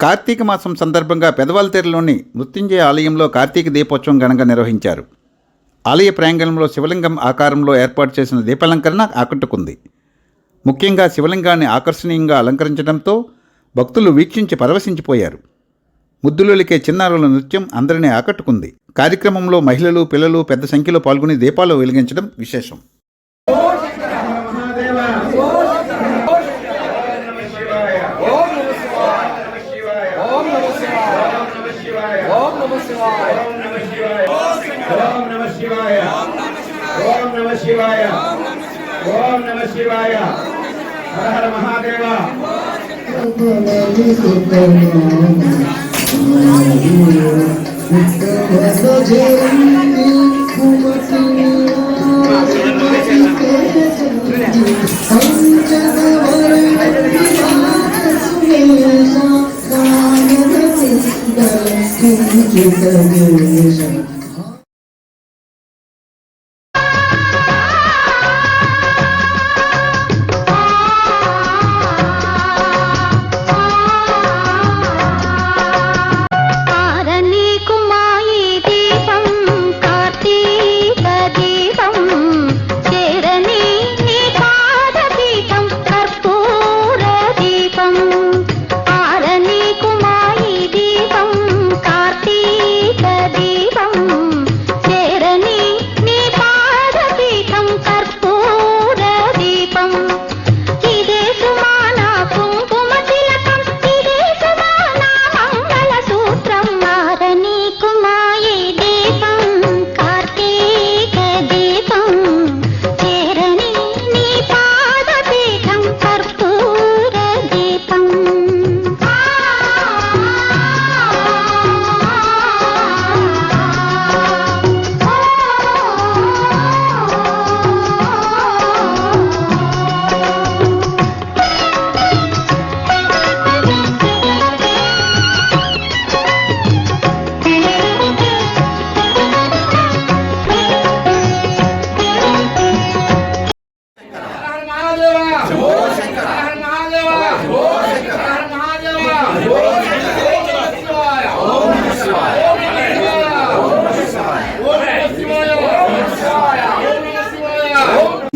కార్తీక మాసం సందర్భంగా పెదవాలతేరులోని మృత్యుంజయ ఆలయంలో కార్తీక దీపోత్సవం ఘనంగా నిర్వహించారు. ఆలయ ప్రాంగణంలో శివలింగం ఆకారంలో ఏర్పాటు చేసిన దీపాలంకరణ ఆకట్టుకుంది. ముఖ్యంగా శివలింగాన్ని ఆకర్షణీయంగా అలంకరించడంతో భక్తులు వీక్షించి పరవశించిపోయారు. ముద్దులోలికే చిన్నారుల నృత్యం అందరినీ ఆకట్టుకుంది. కార్యక్రమంలో మహిళలు పిల్లలు పెద్ద సంఖ్యలో పాల్గొని దీపాలు వెలిగించడం విశేషం. ఓం నమ శివాయ ఓం నమ శివాయ ఓం నమ శివాయ ఓం నమ శివాయ హర మహాదేవ ఆరనీకుమాయి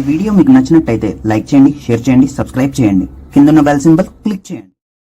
ఈ వీడియో మీకు నచ్చినట్టయితే లైక్ చేయండి షేర్ చేయండి సబ్స్క్రైబ్ చేయండి. కింద బెల్ సింబల్ క్లిక్ చేయండి.